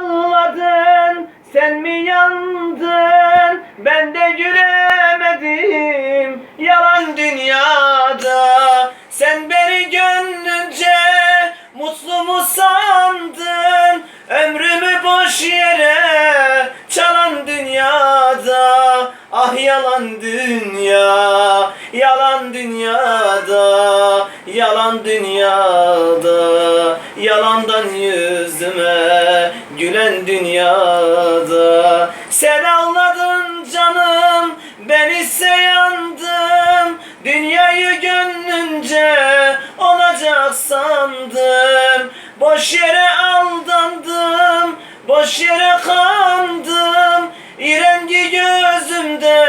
Ağladın, sen mi yandın? Ben de gülemedim yalan dünyada. Sen beni gönlünce mutlu mu sandın? Ömrümü boş yere çalan dünyada. Ah yalan dünya, yalan dünyada, yalan dünyada, yalandan yüzüme gülen dünyada. Sen ağladın canım, ben ise yandım, dünyayı gönlünce olacak sandım. Boş yere aldandım, boş yere kandım, İrengi gözümde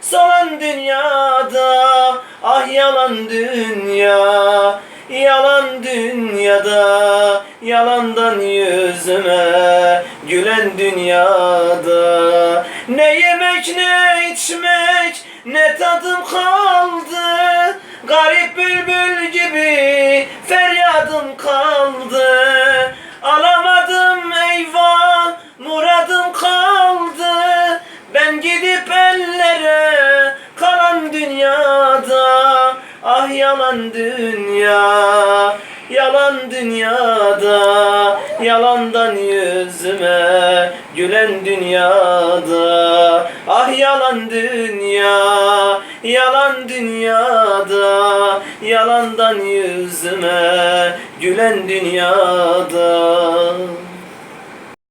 solan dünyada Ah yalan dünya Yalan dünyada Yalandan yüzüme Gülen dünyada. Ne yemek ne içmek Ne tadım kaldı. Garip bülbül gibi Feryadım kaldı. Alamadım eyvah Muradım kaldı. Ben gidip ellere Kalan dünyada Ah yalan dünya Yalan dünyada Yalandan yüzüme Gülen dünyada. Ah yalan dünya Yalan dünyada Yalandan yüzüme Gülen dünyada